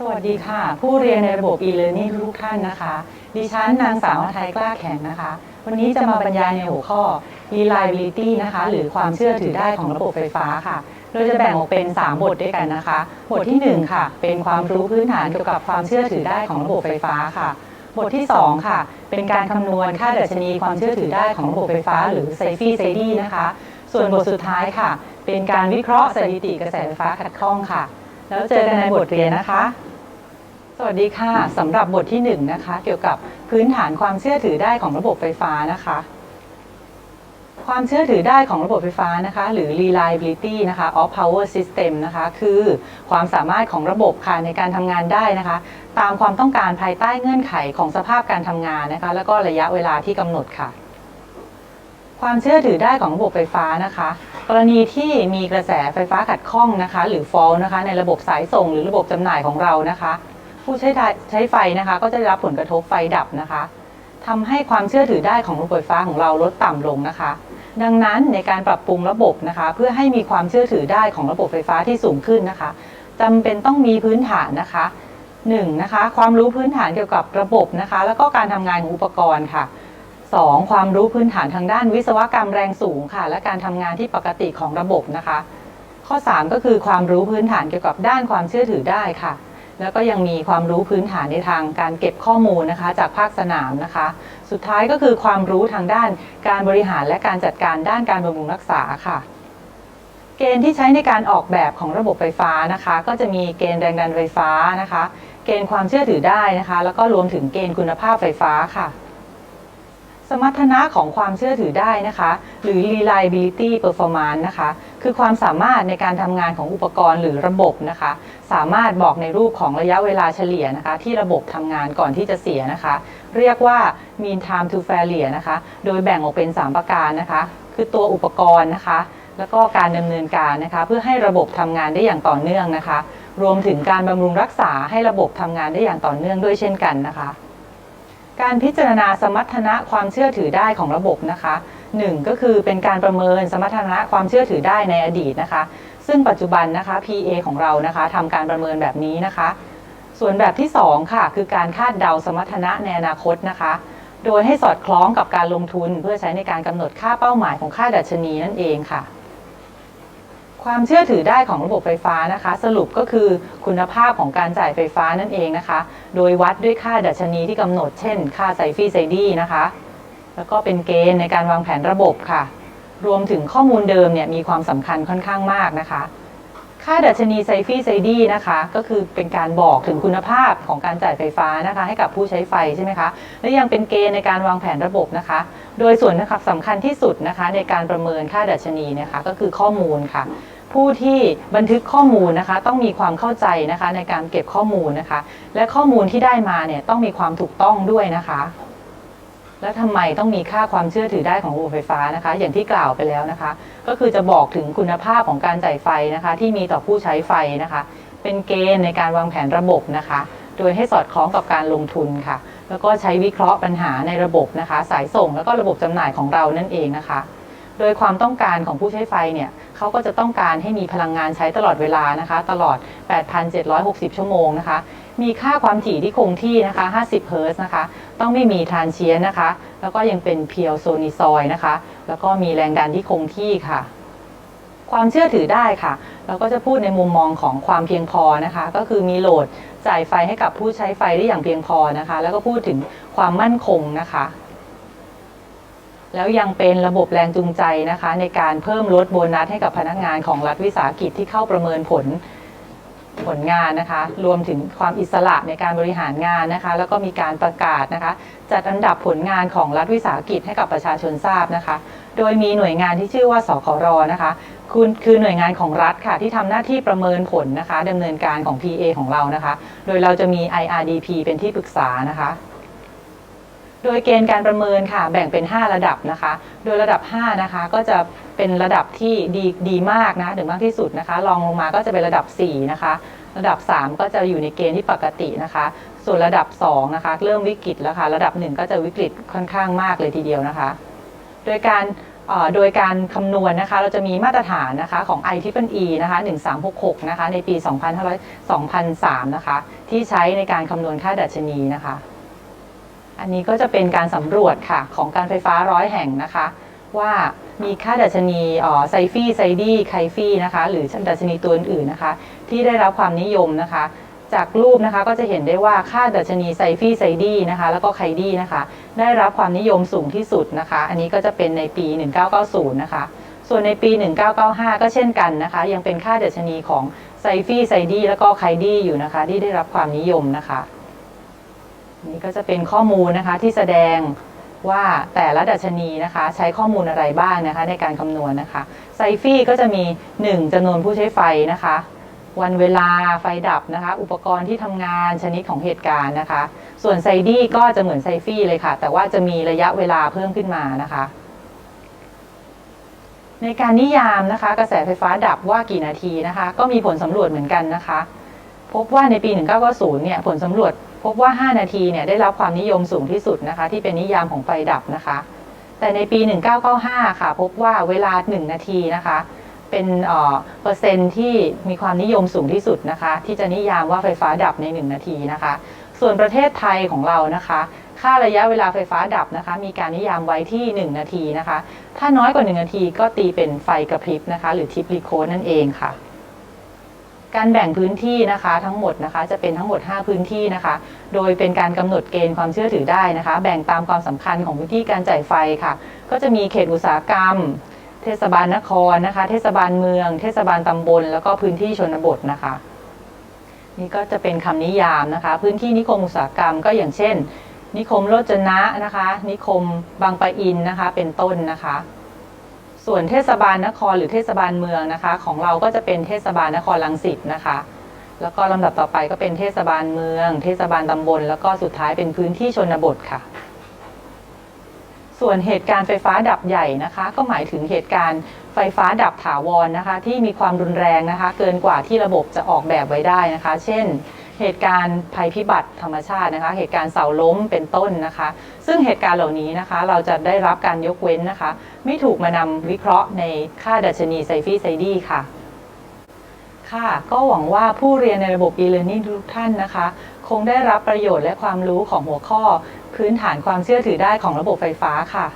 สวัสดีค่ะ ผู้เรียนในระบบ e-learning ทุกท่านนะคะ ดิฉันนางสาวไทยกล้าแข็งนะคะ วันนี้จะมาบรรยายในหัวข้อ reliability นะคะ หรือความเชื่อถือได้ของระบบไฟฟ้าค่ะ โดยจะแบ่งออกเป็น 3 บทด้วยกันนะคะ บททีหนึ่1 ค่ะ เป็นความรู้พื้นฐานเกี่ยวกับความเชื่อถือได้ของระบบไฟฟ้าค่ะ บทที่ 2 ค่ะ เป็นการคำนวณค่าดัชนีความเชื่อถือได้ของระบบไฟฟ้า หรือ SAFE SAIDI นะคะ ส่วนบทสุดท้ายค่ะ เป็นการวิเคราะห์สถิติกระแสไฟฟ้าขัดข้องค่ะ แล้วเจอกันในบทเรียนนะคะ สวัสดีค่ะสำหรับบทที่1นงนะคะ เกี่ยวกับพื้นฐานความเชื่อถือได้ของระบบไฟฟ้านะคะ ความเชื่อถือได้ของระบบไฟฟ้านะคะ หรือ reliability นะคะ of power system นะคะ คือความสามารถของระบบค่ะในการทำงานได้นะคะ ตามความต้องการภายใต้เงื่อนไขของสภาพการทำงานนะคะ แล้วก็ระยะเวลาที่กำหนดค่ะ ความเชื่อถือได้ของระบบไฟฟ้านะคะ กรณีที่มีกระแสไฟฟ้าขัดข้องนะคะ หรือ fault นะคะ ในระบบสายส่งหรือระบบจำหน่ายของเรานะคะ ผู้ใช้ใช้ไฟนะคะ ก็จะได้รับผลกระทบไฟดับนะคะทำให้ความเชื่อถือได้ของระบบไฟฟ้าของเราลดต่ำลงนะคะ ดังนั้นในการปรับปรุงระบบนะคะ เพื่อให้มีความเชื่อถือได้ของระบบไฟฟ้าที่สูงขึ้นนะคะจำเป็นต้องมีพื้นฐานนะคะหนึ่งนะคะ ความรู้พื้นฐานเกี่ยวกับระบบนะคะ แล้วก็การทำงานของอุปกรณ์ค่ะ 2. ความรู้พื้นฐานทางด้านวิศวกรรมแรงสูงค่ะ และการทำงานที่ปกติของระบบนะคะ ข้อ 3 ก็คือความรู้พื้นฐานเกี่ยวกับด้านความเชื่อถือได้ค่ะ แล้วก็ยังมีความรู้พื้นฐานในทางการเก็บข้อมูลนะคะ จากภาคสนามนะคะ สุดท้ายก็คือความรู้ทางด้านการบริหารและการจัดการด้านการบำรุงรักษาค่ะเกณฑ์ที่ใช้ในการออกแบบของระบบไฟฟ้านะคะ ก็จะมีเกณฑ์แรงดันไฟฟ้านะคะ เกณฑ์ความเชื่อถือได้นะคะ แล้วก็รวมถึงเกณฑ์คุณภาพไฟฟ้าค่ะ สมรรถนะของความเชื่อถือได้นะคะ หรือ reliability performance นะคะ คือความสามารถในการทำงานของอุปกรณ์หรือระบบนะคะ สามารถบอกในรูปของระยะเวลาเฉลี่ยนะคะ ที่ระบบทำงานก่อนที่จะเสียนะคะ เรียกว่า mean time to failure นะคะ โดยแบ่งออกเป็น 3 ประการนะคะ คือตัวอุปกรณ์นะคะ แล้วก็การดำเนินการนะคะ เพื่อให้ระบบทำงานได้อย่างต่อเนื่องนะคะ รวมถึงการบำรุงรักษาให้ระบบทำงานได้อย่างต่อเนื่องด้วยเช่นกันนะคะ การพิจารณาสมรรถนะความเชื่อถือได้ของระบบนะคะหนึ่งก็คือเป็นการประเมินสมรรถนะความเชื่อถือได้ในอดีตนะคะ ซึ่งปัจจุบันนะคะ PA ของเรานะคะทำการประเมินแบบนี้นะคะ ส่วนแบบที่ 2 ค่ะ คือการคาดเดาสมรรถนะในอนาคตนะคะ โดยให้สอดคล้องกับการลงทุนเพื่อใช้ในการกำหนดค่าเป้าหมายของค่าดัชนีนั่นเองค่ะ ความเชื่อถือได้ของระบบไฟฟ้านะคะ สรุปก็คือคุณภาพของการจ่ายไฟฟ้านั่นเองนะคะ โดยวัดด้วยค่าดัชนีที่กำหนด เช่น ค่าไซฟีไซดีนะคะ แล้วก็เป็นเกณฑ์ในการวางแผนระบบค่ะ รวมถึงข้อมูลเดิมเนี่ยมีความสำคัญค่อนข้างมากนะคะ ค่าดัชนีไซฟีไซดีนะคะ ก็คือเป็นการบอกถึงคุณภาพของการจ่ายไฟฟ้านะคะ ให้กับผู้ใช้ไฟใช่ไหมคะ และยังเป็นเกณฑ์ในการวางแผนระบบนะคะ โดยส่วนนะคะสำคัญที่สุดนะคะ ในการประเมินค่าดัชนีนะคะก็คือข้อมูลค่ะ ผู้ที่บันทึกข้อมูลนะคะ ต้องมีความเข้าใจนะคะในการเก็บข้อมูลนะคะ และข้อมูลที่ได้มาเนี่ยต้องมีความถูกต้องด้วยนะคะ แล้วทำไมต้องมีค่าความเชื่อถือได้ของระบบไฟฟ้านะคะ อย่างที่กล่าวไปแล้วนะคะ ก็คือจะบอกถึงคุณภาพของการจ่ายไฟนะคะ ที่มีต่อผู้ใช้ไฟนะคะ เป็นเกณฑ์ในการวางแผนระบบนะคะ โดยให้สอดคล้องกับการลงทุนค่ะ แล้วก็ใช้วิเคราะห์ปัญหาในระบบนะคะ สายส่งแล้วก็ระบบจำหน่ายของเรานั่นเองนะคะ โดยความต้องการของผู้ใช้ไฟเนี่ยเขาก็จะต้องการให้มีพลังงานใช้ตลอดเวลานะคะ ตลอด 8,760 ชั่วโมงนะคะ มีค่าความถี่ที่คงที่นะคะ 50 เฮิรตซ์นะคะ ต้องไม่มีทรานเชียนนะคะ แล้วก็ยังเป็นเพียวโซนิซอยนะคะ แล้วก็มีแรงดันที่คงที่ค่ะ ความเชื่อถือได้ค่ะ เราก็จะพูดในมุมมองของความเพียงพอนะคะ ก็คือมีโหลดจ่ายไฟให้กับผู้ใช้ไฟได้อย่างเพียงพอนะคะ แล้วก็พูดถึงความมั่นคงนะคะ แล้วยังเป็นระบบแรงจูงใจนะคะ ในการเพิ่มลดโบนัสให้กับพนักงานของรัฐวิสาหกิจที่เข้าประเมินผล ผลงานนะคะรวมถึงความอิสระในการบริหารงานนะคะ แล้วก็มีการประกาศนะคะ จัดอันดับผลงานของรัฐวิสาหกิจให้กับประชาชนทราบนะคะ โดยมีหน่วยงานที่ชื่อว่าสครนะคะคุณคือหน่วยงานของรัฐค่ะ ที่ทำหน้าที่ประเมินผลนะคะดำเนินการของ PA ของเรานะคะ โดยเราจะมี IRDP เป็นที่ปรึกษานะคะ โดยเกณฑ์การประเมินค่ะ แบ่งเป็น 5 ระดับนะคะ โดยระดับ 5 นะคะ ก็จะเป็นระดับที่ดีดีมากนะถึงมากที่สุดนะคะรองลงมาก็จะเป็นระดับ 4 นะคะ ระดับ 3 ก็จะอยู่ในเกณฑ์ที่ปกตินะคะ ส่วนระดับ 2 นะคะ เริ่มวิกฤตแล้วค่ะ ระดับ 1 ก็จะวิกฤตค่อนข้างมากเลยทีเดียวนะคะ โดยการโดยการคำนวณนะคะเราจะมีมาตรฐานนะคะของ i t r i p e e นะคะ1366นะคะในปี 2500 2003 นะคะที่ใช้ในการคำนวณค่าดัชนีนะคะ อันนี้ก็จะเป็นการสำรวจค่ะของการไฟฟ้าร้อยแห่งนะคะ ว่ามีค่าดัชนีไซฟี่ไซดี้ไคฟี่นะคะหรือดัชนีตัวอื่นๆนะคะ ที่ได้รับความนิยมนะคะ จากรูปนะคะก็จะเห็นได้ว่าค่าดัชนีไซฟี่ไซดี้นะคะแล้วก็ไคดี้นะคะ ได้รับความนิยมสูงที่สุดนะคะ อันนี้ก็จะเป็นในปี 1990 นะคะ ส่วนในปี 1995 ก็เช่นกันนะคะ ยังเป็นค่าดัชนีของไซฟี่ไซดี้แล้วก็ไคดี้อยู่นะคะ ที่ได้รับความนิยมนะคะ นี่ก็จะเป็นข้อมูลนะคะที่แสดงว่าแต่ละดัชนีนะคะใช้ข้อมูลอะไรบ้างนะคะในการคำนวณนะคะไซฟี่ก็จะมี 1จำนวนผู้ใช้ไฟนะคะ วันเวลาไฟดับนะคะ อุปกรณ์ที่ทำงานชนิดของเหตุการณ์นะคะ ส่วนไซดี้ก็จะเหมือนไซฟี่เลยค่ะ แต่ว่าจะมีระยะเวลาเพิ่มขึ้นมานะคะ ในการนิยามนะคะ กระแสไฟฟ้าดับว่ากี่นาทีนะคะ ก็มีผลสำรวจเหมือนกันนะคะ พบว่าในปี 1990 เนี่ยผลสำรวจ พบว่า 5 นาทีเนี่ยได้รับความนิยมสูงที่สุดนะคะ ที่เป็นนิยามของไฟดับนะคะ แต่ในปี 1995 ค่ะ พบว่าเวลา 1 นาทีนะคะ เป็นเอ่อเปอร์เซ็นที่มีความนิยมสูงที่สุดนะคะ ที่จะนิยามว่าไฟฟ้าดับใน 1 นาทีนะคะ ส่วนประเทศไทยของเรานะคะ ค่าระยะเวลาไฟฟ้าดับนะคะ มีการนิยามไว้ที่ 1 นาทีนะคะ ถ้าน้อยกว่า 1 นาทีก็ตีเป็นไฟกระพริบนะคะ หรือทิปรีโคนั่นเองค่ะ การแบ่งพื้นที่นะคะทั้งหมดนะคะจะเป็นทั้งหมด 5 พื้นที่นะคะ โดยเป็นการกำหนดเกณฑ์ความเชื่อถือได้นะคะ แบ่งตามความสำคัญของพื้นที่การจ่ายไฟค่ะ ก็จะมีเขตอุตสาหกรรม เทศบาลนครนะคะ เทศบาลเมือง เทศบาลตำบล แล้วก็พื้นที่ชนบทนะคะ นี่ก็จะเป็นคำนิยามนะคะ พื้นที่นิคมอุตสาหกรรมก็อย่างเช่น นิคมโรจนะนะคะ นิคมบางปะอินนะคะ เป็นต้นนะคะ ส่วนเทศบาลนครหรือเทศบาลเมืองนะคะ ของเราก็จะเป็นเทศบาลนครลังสิตนะคะ แล้วก็ลำดับต่อไปก็เป็นเทศบาลเมือง เทศบาลตำบล แล้วก็สุดท้ายเป็นพื้นที่ชนบทค่ะ ส่วนเหตุการณ์ไฟฟ้าดับใหญ่นะคะ ก็หมายถึงเหตุการณ์ไฟฟ้าดับถาวรนะคะ ที่มีความรุนแรงนะคะ เกินกว่าที่ระบบจะออกแบบไว้ได้นะคะ เช่น เหตุการณ์ภัยพิบัติธรรมชาตินะคะ เหตุการณ์เสาล้มเป็นต้นนะคะ ซึ่งเหตุการณ์เหล่านี้นะคะ เราจะได้รับการยกเว้นนะคะ ไม่ถูกมานำวิเคราะห์ในค่าดัชนีไซฟีไซดีค่ะ ค่ะ ก็หวังว่าผู้เรียนในระบบ e-learning ทุกท่านนะคะ คงได้รับประโยชน์และความรู้ของหัวข้อ พื้นฐานความเชื่อถือได้ของระบบไฟฟ้าค่ะ